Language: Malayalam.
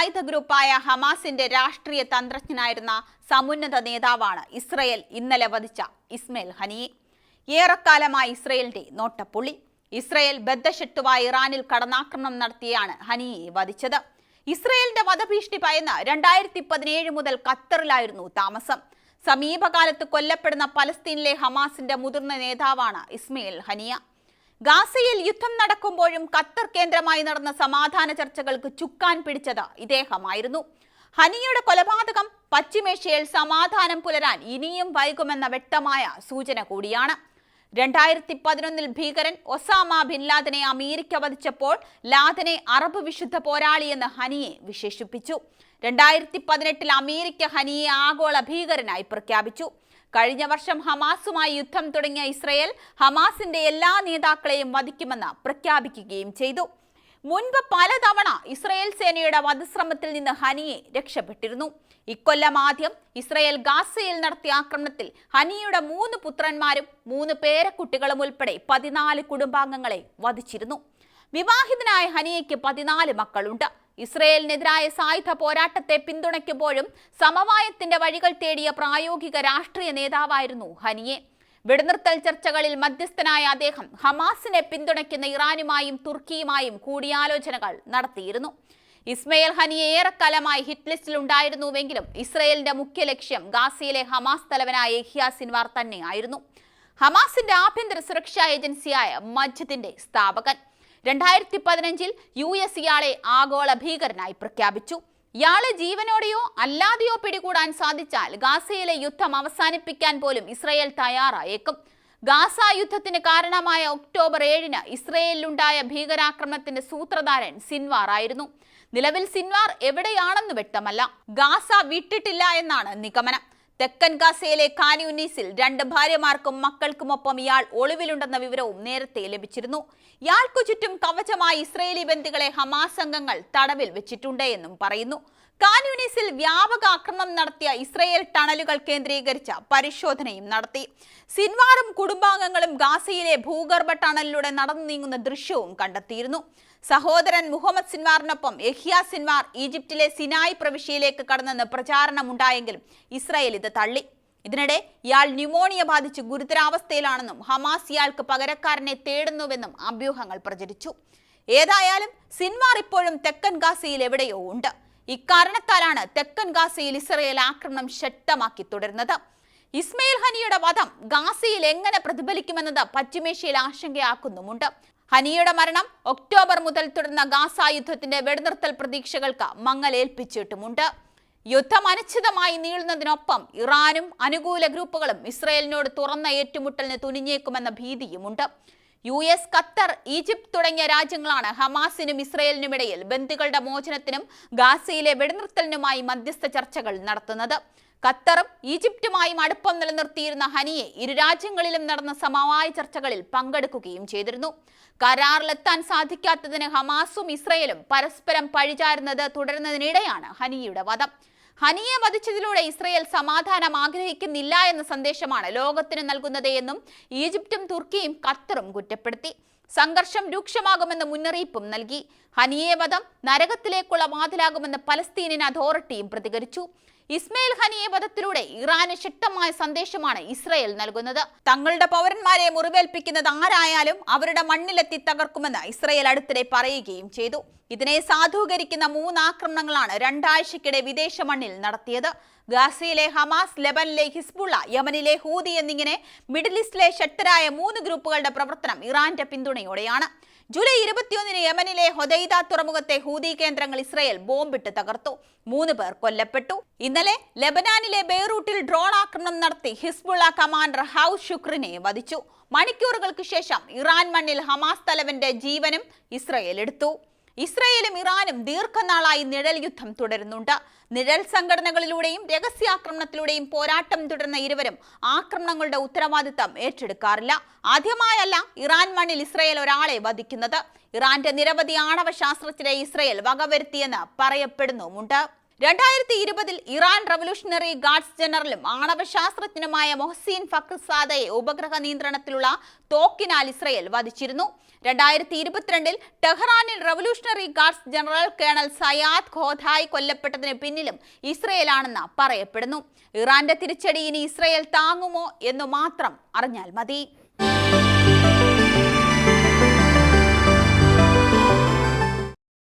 സായുധ ഗ്രൂപ്പായ ഹമാസിന്റെ രാഷ്ട്രീയ തന്ത്രജ്ഞനായിരുന്ന സമുന്നത നേതാവാണ് ഇസ്രയേൽ ഇന്നലെ വധിച്ച ഇസ്മയിൽ ഹനിയെ ഏറെക്കാലമായി ഇസ്രയേലിന്റെ നോട്ടപ്പുള്ളി. ഇസ്രയേൽ ബദ്ധശത്രുവായ ഇറാനിൽ കടന്നാക്രമണം നടത്തിയാണ് ഹനിയെ വധിച്ചത്. ഇസ്രയേലിന്റെ വധഭീഷണി ഭയന്ന് രണ്ടായിരത്തി പതിനേഴ് മുതൽ ഖത്തറിലായിരുന്നു താമസം. സമീപകാലത്ത് കൊല്ലപ്പെടുന്ന പലസ്തീനിലെ ഹമാസിന്റെ മുതിർന്ന നേതാവാണ് ഇസ്മയിൽ ഹനിയ. ഗാസയിൽ യുദ്ധം നടക്കുമ്പോഴും ഖത്തർ കേന്ദ്രമായി നടന്ന സമാധാന ചർച്ചകൾക്ക് ചുക്കാൻ പിടിച്ചത് ഇദ്ദേഹമായിരുന്നു. ഹനിയുടെ കൊലപാതകം പശ്ചിമേഷ്യയിൽ സമാധാനം പുലരാൻ ഇനിയും വൈകുമെന്ന വ്യക്തമായ സൂചന കൂടിയാണ്. രണ്ടായിരത്തി പതിനൊന്നിൽ ഭീകരൻ ഒസാമ ബിൻ ലാദനെ അമേരിക്ക വധിച്ചപ്പോൾ ലാദനെ അറബ് വിശുദ്ധ പോരാളിയെന്ന് ഹനിയെ വിശേഷിപ്പിച്ചു. രണ്ടായിരത്തി പതിനെട്ടിൽ അമേരിക്ക ഹനിയെ ആഗോള ഭീകരനായി പ്രഖ്യാപിച്ചു. കഴിഞ്ഞ വർഷം ഹമാസുമായി യുദ്ധം തുടങ്ങിയ ഇസ്രയേൽ ഹമാസിന്റെ എല്ലാ നേതാക്കളെയും വധിക്കുമെന്ന് പ്രഖ്യാപിക്കുകയും ചെയ്തു. മുൻപ് പലതവണ ഇസ്രയേൽ സേനയുടെ വധശ്രമത്തിൽ നിന്ന് ഹനിയെ രക്ഷപ്പെട്ടിരുന്നു. ഇക്കൊല്ലം ആദ്യം ഇസ്രയേൽ ഗാസയിൽ നടത്തിയ ആക്രമണത്തിൽ ഹനിയുടെ മൂന്ന് പുത്രന്മാരും മൂന്ന് പേരക്കുട്ടികളും ഉൾപ്പെടെ പതിനാല് കുടുംബാംഗങ്ങളെ വധിച്ചിരുന്നു. വിവാഹിതനായ ഹനിയയ്ക്ക് പതിനാല് മക്കളുണ്ട്. ഇസ്രയേലിനെതിരായ സായുധ പോരാട്ടത്തെ പിന്തുണയ്ക്കുമ്പോഴും സമവായത്തിന്റെ വഴികൾ തേടിയ പ്രായോഗിക രാഷ്ട്രീയ നേതാവായിരുന്നു ഹനിയെ. വെടിനിർത്തൽ ചർച്ചകളിൽ മധ്യസ്ഥനായ അദ്ദേഹം ഹമാസിനെ പിന്തുണയ്ക്കുന്ന ഇറാനുമായും തുർക്കിയുമായും കൂടിയാലോചനകൾ നടത്തിയിരുന്നു. ഇസ്മയിൽ ഹനിയെ ഏറെക്കാലമായി ഹിറ്റ് ലിസ്റ്റിൽ ഉണ്ടായിരുന്നുവെങ്കിലും ഇസ്രയേലിന്റെ മുഖ്യ ലക്ഷ്യം ഗാസയിലെ ഹമാസ് തലവനായ ഇഹിയാ സിൻവാർ തന്നെയായിരുന്നു. ഹമാസിന്റെ ആഭ്യന്തര സുരക്ഷാ ഏജൻസിയായ മജ്ജിദിന്റെ സ്ഥാപകൻ. രണ്ടായിരത്തി പതിനഞ്ചിൽ യു എസ് ഇയാളെ ആഗോള ഭീകരനായി പ്രഖ്യാപിച്ചു. ഇയാളെ ജീവനോടെയോ അല്ലാതെയോ പിടികൂടാൻ സാധിച്ചാൽ ഗാസയിലെ യുദ്ധം അവസാനിപ്പിക്കാൻ പോലും ഇസ്രയേൽ തയ്യാറായേക്കും. ഗാസ യുദ്ധത്തിന് കാരണമായ ഒക്ടോബർ ഏഴിന് ഇസ്രയേലിലുണ്ടായ ഭീകരാക്രമണത്തിന്റെ സൂത്രധാരൻ സിൻവാർ ആയിരുന്നു. നിലവിൽ സിൻവാർ എവിടെയാണെന്ന് വ്യക്തമല്ല. ഗാസ വിട്ടിട്ടില്ല എന്നാണ് നിഗമനം. തെക്കൻ ഗാസയിലെ കാനിയുന്നീസിൽ രണ്ട് ഭാര്യമാർക്കും മക്കൾക്കുമൊപ്പം ഇയാൾ ഒളിവിലുണ്ടെന്ന വിവരവും നേരത്തെ ലഭിച്ചിരുന്നു. ഇയാൾക്കു ചുറ്റും കവചമായി ഇസ്രയേലി ബന്ദികളെ ഹമാസ് അംഗങ്ങൾ തടവിൽ വെച്ചിട്ടുണ്ട് എന്നും പറയുന്നു. കാന്യൂനീസിൽ വ്യാപക ആക്രമണം നടത്തിയ ഇസ്രയേൽ ടണലുകൾ കേന്ദ്രീകരിച്ച പരിശോധനയും നടത്തി. സിൻവാറും കുടുംബാംഗങ്ങളും ഗാസയിലെ ഭൂഗർഭ ടണലിലൂടെ നടന്നു നീങ്ങുന്ന ദൃശ്യവും കണ്ടെത്തിയിരുന്നു. സഹോദരൻ മുഹമ്മദ് സിൻവാറിനൊപ്പം യഹിയ സിൻവാർ ഈജിപ്തിലെ സിനായ് പ്രവിശ്യയിലേക്ക് കടന്നെന്ന് പ്രചാരണമുണ്ടായെങ്കിലും ഇസ്രയേൽ ഇത് തള്ളി. ഇതിനിടെ ഇയാൾ ന്യൂമോണിയ ബാധിച്ച് ഗുരുതരാവസ്ഥയിലാണെന്നും ഹമാസ് ഇയാൾക്ക് പകരക്കാരനെ തേടുന്നുവെന്നും അഭ്യൂഹങ്ങൾ പ്രചരിച്ചു. ഏതായാലും സിൻവാർ ഇപ്പോഴും തെക്കൻ ഗാസയിൽ എവിടെയോ ഉണ്ട്. ഇക്കാരണത്താലാണ് തെക്കൻ ഗാസയിൽ ഇസ്രയേൽ ആക്രമണം ശക്തമാക്കി തുടരുന്നത്. ഇസ്മയിൽ ഹനിയുടെ വധം ഗാസയിൽ എങ്ങനെ പ്രതിഫലിക്കുമെന്നത് പശ്ചിമേഷ്യയിൽ ആശങ്കയാക്കുന്നുമുണ്ട്. ഹനിയുടെ മരണം ഒക്ടോബർ മുതൽ തുടർന്ന ഗാസ യുദ്ധത്തിന്റെ വെടിനിർത്തൽ പ്രതീക്ഷകൾക്ക് മങ്ങലേൽപ്പിച്ചിട്ടുമുണ്ട് യുദ്ധം അനിശ്ചിതമായി നീളുന്നതിനൊപ്പം ഇറാനും അനുകൂല ഗ്രൂപ്പുകളും ഇസ്രയേലിനോട് തുറന്ന ഏറ്റുമുട്ടലിന് തുനിഞ്ഞേക്കുമെന്ന ഭീതിയുമുണ്ട്. യു എസ് ഖത്തർ ഈജിപ്ത് തുടങ്ങിയ രാജ്യങ്ങളാണ് ഹമാസിനും ഇസ്രയേലിനും ഇടയിൽ ബന്ദികളുടെ മോചനത്തിനും ഗാസയിലെ വെടിനിർത്തലിനുമായി മധ്യസ്ഥ ചർച്ചകൾ നടത്തുന്നത്. ഖത്തറും ഈജിപ്തുമായും അടുപ്പം നിലനിർത്തിയിരുന്ന ഹനിയെ ഇരു രാജ്യങ്ങളിലും നടന്ന സമവായ ചർച്ചകളിൽ പങ്കെടുക്കുകയും ചെയ്തിരുന്നു. കരാറിലെത്താൻ സാധിക്കാത്തതിന് ഹമാസും ഇസ്രയേലും പരസ്പരം പഴിചാരുന്നത് തുടരുന്നതിനിടെയാണ് ഹനിയുടെ വധം. ഹനിയെ വധിച്ചതിലൂടെ ഇസ്രയേൽ സമാധാനം ആഗ്രഹിക്കുന്നില്ല എന്ന സന്ദേശമാണ് ലോകത്തിന് നൽകുന്നത് എന്നും ഈജിപ്തും തുർക്കിയും ഖത്തറും കുറ്റപ്പെടുത്തി. സംഘർഷം രൂക്ഷമാകുമെന്ന മുന്നറിയിപ്പും നൽകി. ഹനിയെ വധം നരകത്തിലേക്കുള്ള വാതിലാകുമെന്ന് പലസ്തീനിയൻ അതോറിറ്റിയും പ്രതികരിച്ചു. ഇസ്മയിൽ ഹനിയെ വധത്തിലൂടെ ഇറാന് ശക്തമായ സന്ദേശമാണ് ഇസ്രയേൽ നൽകുന്നത്. തങ്ങളുടെ പൗരന്മാരെ മുറിവേൽപ്പിക്കുന്നത് ആരായാലും അവരുടെ മണ്ണിലെത്തി തകർക്കുമെന്ന് ഇസ്രയേൽ അടുത്തിടെ പറയുകയും ചെയ്തു. ഇതിനെ സാധൂകരിക്കുന്ന മൂന്ന് ആക്രമണങ്ങളാണ് രണ്ടാഴ്ചക്കിടെ വിദേശ മണ്ണിൽ നടത്തിയത്. ഗാസയിലെ ഹമാസ് ലെബനിലെ ഹിസ്ബുള്ള യമനിലെ ഹൂതി എന്നിങ്ങനെ മിഡിൽ ഈസ്റ്റിലെ ശക്തരായ മൂന്ന് ഗ്രൂപ്പുകളുടെ പ്രവർത്തനം ഇറാന്റെ പിന്തുണയോടെയാണ്. ജൂലൈ ഇരുപത്തിയൊന്നിന് യമനിലെ ഹൊദൈദ തുറമുഖത്തെ ഹൂതി കേന്ദ്രങ്ങൾ ഇസ്രയേൽ ബോംബിട്ട് തകർത്തു. മൂന്ന് പേർ കൊല്ലപ്പെട്ടു. ഇന്നലെ ലബനാനിലെ ബെയ്റൂട്ടിൽ ഡ്രോൺ ആക്രമണം നടത്തി ഹിസ്ബുള്ള കമാൻഡർ ഹൌസ് ഷുക്രിനെ വധിച്ചു. മണിക്കൂറുകൾക്ക് ശേഷം ഇറാൻ മണ്ണിൽ ഹമാസ് തലവന്റെ ജീവനും ഇസ്രയേൽ എടുത്തു. ഇസ്രയേലും ഇറാനും ദീർഘനാളായി നിഴൽ യുദ്ധം തുടരുന്നുണ്ട്. നിഴൽ സംഘടനകളിലൂടെയും രഹസ്യാക്രമണത്തിലൂടെയും പോരാട്ടം തുടർന്ന ഇരുവരും ആക്രമണങ്ങളുടെ ഉത്തരവാദിത്തം ഏറ്റെടുക്കാറില്ല. ആദ്യമായല്ല ഇറാൻ മണ്ണിൽ ഇസ്രയേൽ ഒരാളെ വധിക്കുന്നത്. ഇറാന്റെ നിരവധി ആണവ ശാസ്ത്രജ്ഞരെ ഇസ്രയേൽ വകവരുത്തിയെന്ന് പറയപ്പെടുന്നുമുണ്ട്. രണ്ടായിരത്തി ഇരുപതിൽ ഇറാൻ റവല്യൂഷണറി ഗാർഡ്സ് ജനറലും ആണവശാസ്ത്രജ്ഞനുമായ മൊഹസീൻ ഫക്രസാദയെ ഉപഗ്രഹ നിയന്ത്രണത്തിലുള്ള തോക്കിനാൽ ഇസ്രയേൽ വധിച്ചിരുന്നു. രണ്ടായിരത്തി ഇരുപത്തിരണ്ടിൽ ടെഹ്റാനിൽ revolutionary guards general colonel Sayad Khodaei കൊല്ലപ്പെട്ടതിന് പിന്നിലും ഇസ്രയേലാണെന്ന് പറയപ്പെടുന്നു. ഇറാന്റെ തിരിച്ചടി ഇനി ഇസ്രയേൽ താങ്ങുമോ എന്ന് മാത്രം അറിഞ്ഞാൽ മതി.